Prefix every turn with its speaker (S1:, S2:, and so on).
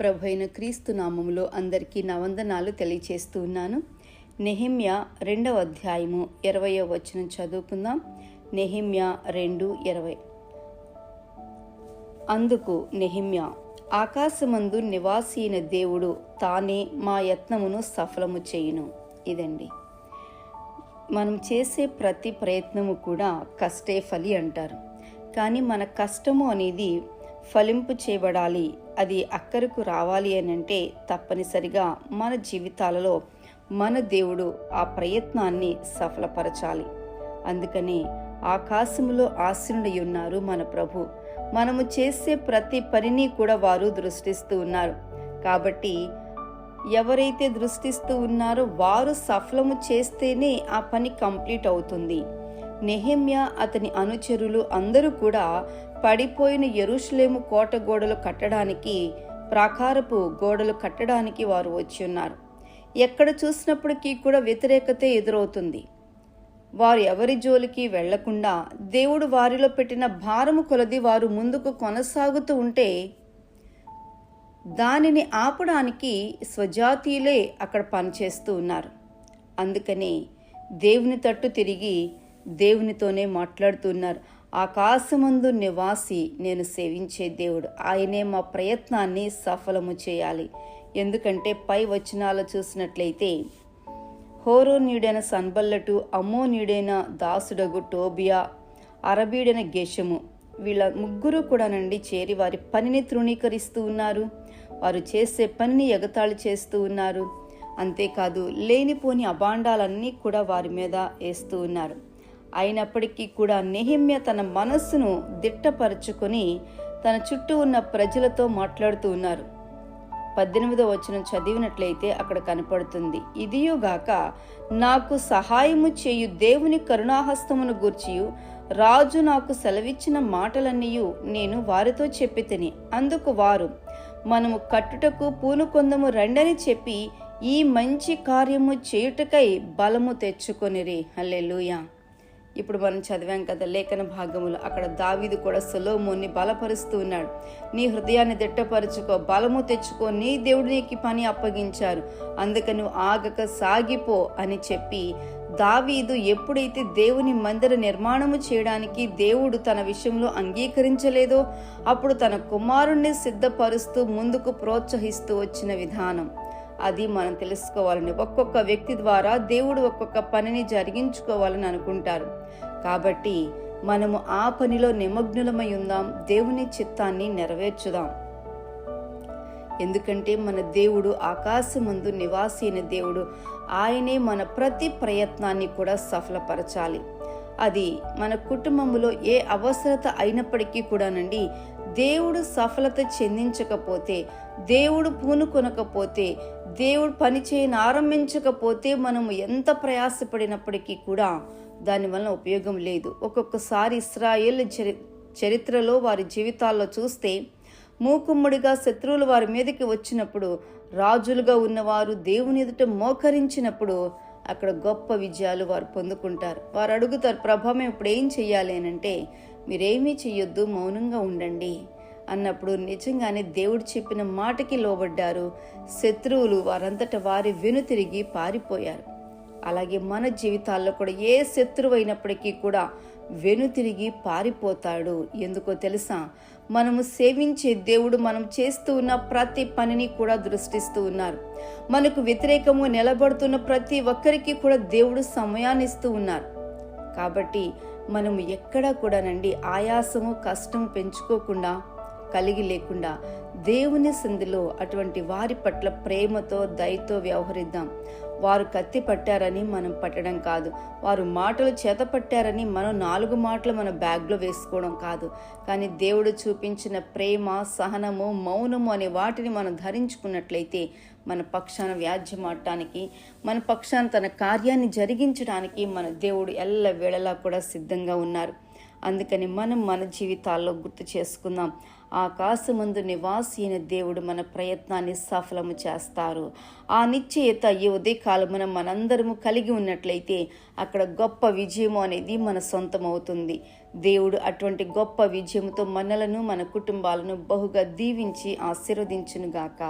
S1: ప్రభు అయిన క్రీస్తు నామములో అందరికీ నా వందనాలు తెలియచేస్తూ ఉన్నాను. నెహిమ్య రెండవ అధ్యాయము ఇరవయో వచనం చదువుకుందాం. నెహిమ్య రెండు ఇరవై. అందుకు నెహిమ్య ఆకాశమందు నివాసి అయిన దేవుడు తానే మా యత్నమును సఫలము చేయును. ఇదండి. మనం చేసే ప్రతి ప్రయత్నము కూడా కష్టే ఫలి అంటారు. కానీ మన కష్టము అనేది ఫలింపు చేయబడాలి. అది అక్కరకు రావాలి అని అంటే తప్పనిసరిగా మన జీవితాలలో మన దేవుడు ఆ ప్రయత్నాన్ని సఫలపరచాలి. అందుకని ఆకాశములో ఆశనుడై ఉన్నారు మన ప్రభు. మనము చేసే ప్రతి పనిని కూడా వారు దృష్టిస్తూ ఉన్నారు. కాబట్టి ఎవరైతే దృష్టిస్తూ ఉన్నారో వారు సఫలము చేస్తేనే ఆ పని కంప్లీట్ అవుతుంది. నెహిమ్య అతని అనుచరులు అందరూ కూడా పడిపోయిన ఎరుషులేము కోట గోడలు కట్టడానికి ప్రాకారపు గోడలు కట్టడానికి వారు వచ్చి ఉన్నారు. ఎక్కడ చూసినప్పటికీ కూడా వ్యతిరేకత ఎదురవుతుంది. వారు ఎవరి జోలికి వెళ్ళకుండా దేవుడు వారిలో పెట్టిన భారము కొలది వారు ముందుకు కొనసాగుతూ ఉంటే దానిని ఆపడానికి స్వజాతీయులే అక్కడ పనిచేస్తూ ఉన్నారు. అందుకని దేవుని తట్టు తిరిగి దేవునితోనే మాట్లాడుతున్నారు ఆకాశమందు నివాసి నేను సేవించే దేవుడు. ఆయనే మా ప్రయత్నాన్ని సఫలము చేయాలి. ఎందుకంటే పై వచనాలు చూసినట్లయితే హోరోనీయుడైన సన్బల్లటు అమ్మోనీయుడైన దాసుడగు టోబియా అరబీడైన గేషము వీళ్ళ ముగ్గురు కూడానండి చేరి వారి పనిని తృణీకరిస్తూ ఉన్నారు. వారు చేసే పనిని ఎగతాళి చేస్తూ ఉన్నారు. అంతేకాదు లేనిపోని అబాండాలన్నీ కూడా వారి మీద వేస్తూ ఉన్నారు. అయినప్పటికీ కూడా నెహిమ్య తన మనస్సును దిట్టపరుచుకొని తన చుట్టూ ఉన్న ప్రజలతో మాట్లాడుతూ ఉన్నారు. పద్దెనిమిదో వచనం చదివినట్లయితే అక్కడ కనపడుతుంది. ఇదియుగాక నాకు సహాయము చేయు దేవుని కరుణాహస్తమును గూర్చియు రాజు నాకు సెలవిచ్చిన మాటలన్నీ నేను వారితో చెప్పి తిని అందుకు వారు మనము కట్టుటకు పూనుకొందము రండని చెప్పి ఈ మంచి కార్యము చేయుటకై బలము తెచ్చుకొనిరి. హల్లెలూయా. ఇప్పుడు మనం చదివాం కదా లేఖన భాగములు. అక్కడ దావీదు కూడా సొలోమోని బలపరుస్తూ ఉన్నాడు. నీ హృదయాన్ని దిట్టపరుచుకో బలము తెచ్చుకో నీ దేవుడు నీకు పని అప్పగించారు. అందుకని నువ్వు ఆగక సాగిపో అని చెప్పి దావీదు ఎప్పుడైతే దేవుని మందిర నిర్మాణము చేయడానికి దేవుడు తన విషయంలో అంగీకరించలేదో అప్పుడు తన కుమారుణ్ణి సిద్ధపరుస్తూ ముందుకు ప్రోత్సహిస్తూ వచ్చిన విధానం. అది మనం తెలుసుకోవాలని ఒక్కొక్క వ్యక్తి ద్వారా దేవుడు ఒక్కొక్క పనిని జరిగించుకోవాలని అనుకుంటారు. కాబట్టి మనము ఆ పనిలో నిమగ్నులమై ఉందాం దేవుని చిత్తాన్ని నెరవేర్చుదాం. ఎందుకంటే మన దేవుడు ఆకాశమందు నివాసైన దేవుడు ఆయనే మన ప్రతి ప్రయత్నాన్ని కూడా సఫలపరచాలి. అది మన కుటుంబంలో ఏ అవసరత అయినప్పటికీ కూడానండి దేవుడు సఫలత చెందించకపోతే దేవుడు పూనుకొనకపోతే దేవుడు పని చేయని ఆరంభించకపోతే మనము ఎంత ప్రయాసపడినప్పటికీ కూడా దానివల్ల ఉపయోగం లేదు. ఒక్కొక్కసారి ఇస్రాయేల్ చరి చరిత్రలో వారి జీవితాల్లో చూస్తే మూకుమ్ముడిగా శత్రువులు వారి మీదకి వచ్చినప్పుడు రాజులుగా ఉన్నవారు దేవుని ఎదుట మోకరించినప్పుడు అక్కడ గొప్ప విజయాలు వారు పొందుకుంటారు. వారు అడుగుతారు ప్రభా మేము ఇప్పుడు ఏం చెయ్యాలి? అని అంటే మీరేమీ చెయ్యొద్దు మౌనంగా ఉండండి. అన్నప్పుడు నిజంగానే దేవుడు చెప్పిన మాటకి లోబడ్డారు. శత్రువులు వారంతట వారి వెనుతిరిగి పారిపోయారు. అలాగే మన జీవితాల్లో కూడా ఏ శత్రువు అయినప్పటికీ కూడా వెనుతిరిగి పారిపోతాడు. ఎందుకో తెలుసా? మనము సేవించే దేవుడు మనం చేస్తూ ఉన్న ప్రతి పనిని కూడా దృష్టిస్తూ ఉన్నారు. మనకు వ్యతిరేకము నిలబడుతున్న ప్రతి ఒక్కరికి కూడా దేవుడు సమయాన్ని ఇస్తూ ఉన్నారు. కాబట్టి మనము ఎక్కడా కూడానండి ఆయాసము కష్టము పెంచుకోకుండా కలిగి లేకుండా దేవుని సంధిలో అటువంటి వారి పట్ల ప్రేమతో దయతో వ్యవహరిద్దాం. వారు కత్తి పట్టారని మనం పట్టడం కాదు. వారు మాటలు చేత పట్టారని మనం నాలుగు మాటలు మన బ్యాగ్లో వేసుకోవడం కాదు. కానీ దేవుడు చూపించిన ప్రేమ సహనము మౌనము అనే వాటిని మనం ధరించుకున్నట్లయితే మన పక్షాన వ్యాజ్యమాడటానికి మన పక్షాన తన కార్యాన్ని జరిగించడానికి మన దేవుడు ఎల్ల వేళలా కూడా సిద్ధంగా ఉన్నారు. అందుకని మనం మన జీవితాల్లో గుర్తు చేసుకుందాం. ఆకాశమందు నివాసి దేవుడు మన ప్రయత్నాన్ని సఫలము చేస్తారు. ఆ నిశ్చయత ఈ ఉదయకాలమున మనందరము కలిగి ఉన్నట్లయితే అక్కడ గొప్ప విజయము అనేది మన సొంతమవుతుంది. దేవుడు అటువంటి గొప్ప విజయముతో మనలను మన కుటుంబాలను బహుగా దీవించి ఆశీర్వదించునుగాక.